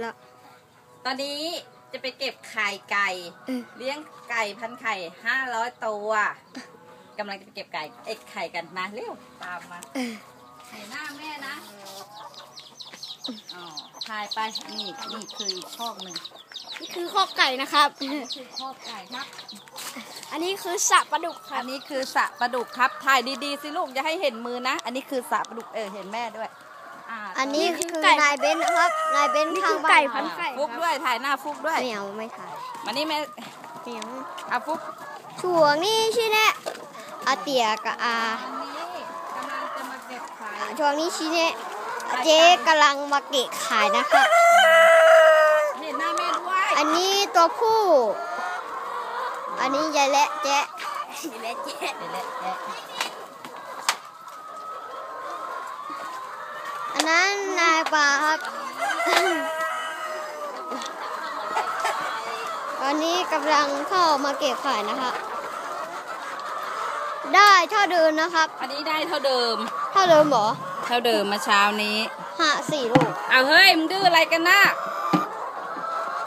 แล้วตอนนี้จะไปเก็บไข่ไก่ เออ เลี้ยงไก่พันไข่ห้าร้อยตัวกำลังจะไปเก็บไก่เอ็กไข่กันมาเร็วตามมาเออเห็นหน้าแม่นะอ๋อถ่ายไปนี่นี่คืออีกคอกหนึ่งนี่คือข้อไก่นะครับนี่คือคอกไก่ครับ อันนี้คือสระปลาดุกครัอับ นนี้คือสระปลาดุกครับ ถ่ายดีๆสิลูกอย่าให้เห็นมือนะ อันนี้คือสระปลาดุกเออเห็นแม่ด้วยา อันนี้ตคือนายเบนนะครับนายเบนข้างบ้านอ่าฟุกด้วยถ่ายหน้าฟุกด้วยไม่เอาไม่ถ่ายมานี่แม่ไม่เอาอาฟุกช่วงนี้ใช่ไหมอาเตียกับอาอันนี้กำลังจะมาเก็บไข่ช่วงนี้ชี้เนี่ยเจ๊กำลังมาเกะขายนะครับเห็นหน้าแม่ด้วยอันนี้ตัวผู้ อันนี้ยายและแจ๊ะเละเจ๊เละเจ๊ อันนั้นนายปลาครับ ตอนนี้กำลังเข้ามาเก็บขายนะครับได้เท่าเดิมนะครับ อันนี้ได้เท่าเดิม เท่าเดิมเหรอ เท่าเดิมมาเช้านี้ห้าสี่ลูกเอาเฮ้ยมึงดื้ออะไรกันนะ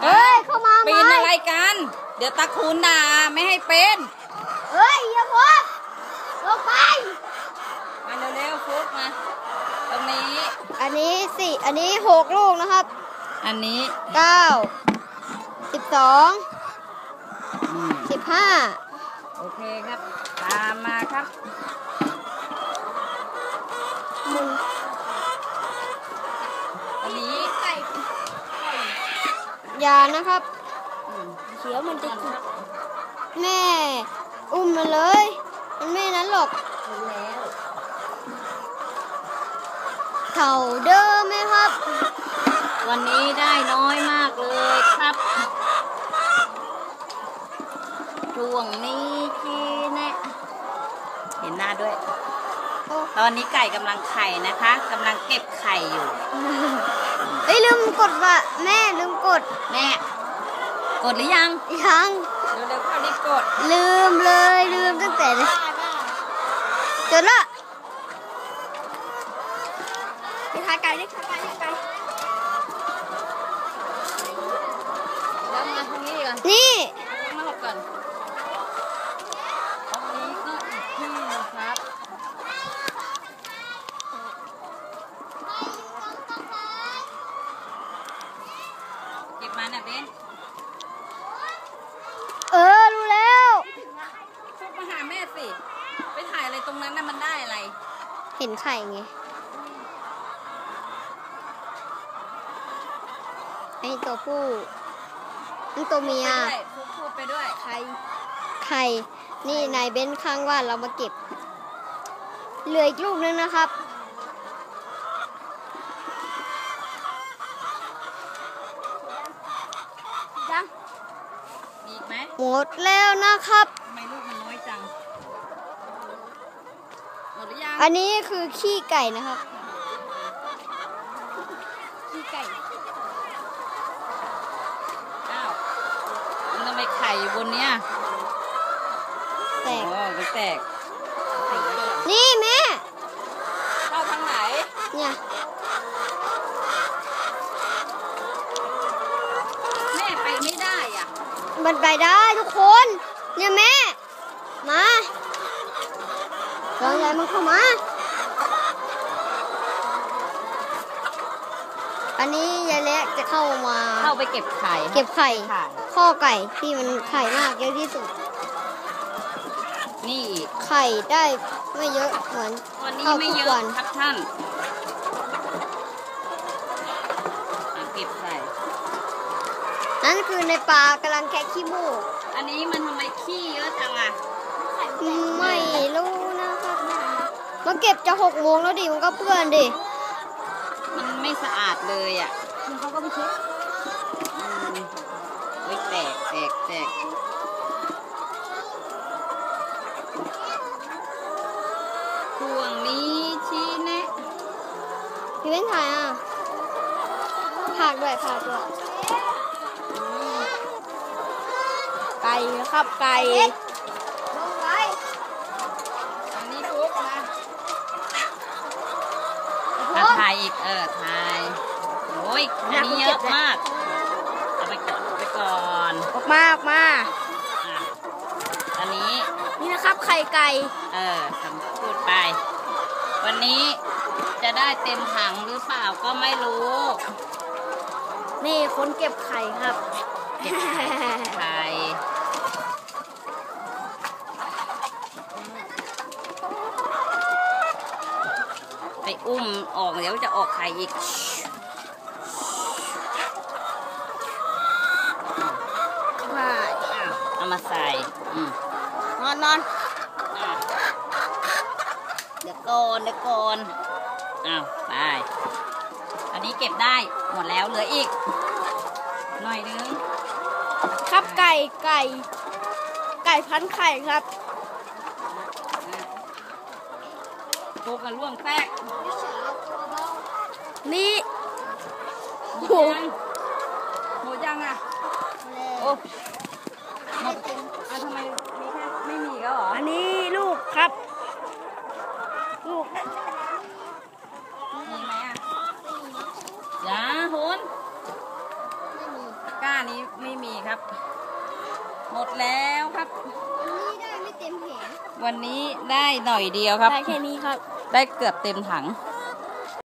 เฮ้ยเข้ามาไหมปีนอะไรกัน เดี๋ยวตาคูนด่าไม่ให้เป็นเฮ้ยอย่าพกลงไปมาเร็วๆฟุกมาตรงนี้ อันนี้สี่อันนี้หกลูกนะครับ อันนี้เก้าสิบสองอืมสิบห้าโอเคครับ ตามมาครับหนึ่งอันนี้อยานะครับ อืมเขียวมันจะกินแม่ อุ้มมันเลย มันไม่นั้นหรอกถึงแล้ว เท่าเดิมไหมครับ วันนี้ได้น้อยมากเลยครับ ช่วงนี้ทีแนะเห็นหน้าด้วยโอ้ตอนนี้ไก่กำลังไข่นะคะกำลังเก็บไข่อยู่ เอ้ยลืมกดว่ะแม่ลืมกด แม่ กดหรือยัง ยังเร็วๆเข้ารีบกด ลืมเลยลืมตั้งแต่เลยจดละ ไปทายไก่ดิทายไก่ทายไก่แล้วมาทางนี้ก่อนนี่มาหลบก่อนตรงนี้ก็อีกที่นะครับเก็บมาน่ะเบนเออรู้แล้วฟุกมาหาแม่สิ ไปถ่ายอะไรตรงนั้นน่ะมันได้อะไร เห็นไข่ไงไอ ตัวผู้นี่ตัวเมียไปด้วยฟุกพูดไปด้วยไข่ไข่นี่นายเบ้นข้างบ้าเรามาเก็บ เหลืออีกลูกนึงนะครับ ยังมีอีกไหมหมดแล้วนะครับ ทำไมลูกมันน้อยจัง หมดหรือยังอันนี้คือขี้ไก่นะครับ ขี้ไก่ อ้าว มันทำไมไข่อยู่บนเนี้ยแตกโอ้มันแตกนี่แม่ เข้าทางไหน เนี่ย แม่ไปไม่ได้อะ มันไปได้ทุกคน เนี่ยแม่ มาลองยายมันเข้ามา อันนี้ยายเล็ กจะเข้ามาเข้าไปเก็บไข่เก็บไข่ไข่ข้อไก่ที่มันไข่มากเยอะที่สุด นี่อีกไข่ได้ไม่เยอะเหมือนวันนี้เข้าไม่ทุกเยวัอะนครับท่านอะเก็บใส่นั่นคือในปลากำลังแค่ขี้มูกอันนี้มันทำไมขี้เยอะจังอะไม่รู้นะครับมาเก็บจะหกโมงแล้วดิมันก็เปื้อนดิมันไม่สะอาดเลยอะ เขาก็ไปเช็ดอืมเฮ้ยแตกแตกแตกช่วงนี้ชี้แนะพี่เว้นถ่ายอะผักด้วยผักด้วยไก่นะครับไก่อันนี้ปุ๊บนะอะถ่ายอีกเออถ่าย อ้ยอันนี้เยอะมากมาออกมาอะอันนี้นี่นะครับไข่ไก่เออทำพูดไป วันนี้จะได้เต็มถังหรือเปล่าก็ไม่รู้ นี่คนเก็บไข่ครับ เก็บไข่เก็บไข่ไปอุ้มออกเดี๋ยวจะออกไข่อีก ใช่ อ้าวเอา มาใส่อืมนอนนอนอะเดี๋ยวก่อนเดี๋ยวก่อนอ้าวไป อันนี้เก็บได้หมดแล้วเหลืออีก หน่อยนึง ครับไก่ไก่ ไก่พันไข่ครับโคกันล่วงแทรกนี่หมโอ้ดโหยังหมดยังอะโอ้หมดอะทำไมมีแค่ไม่มีก็หรอ อันนี้ลูก ครับ ลูกมีไหมอะอย่าโหนก้านี้ไม่มีครับ หมดแล้วครับนี่ได้ไม่เต็มแผงวันนี้ได้หน่อยเดียวครับ ได้แค่นี้ครับ ได้เกือบเต็มถังไ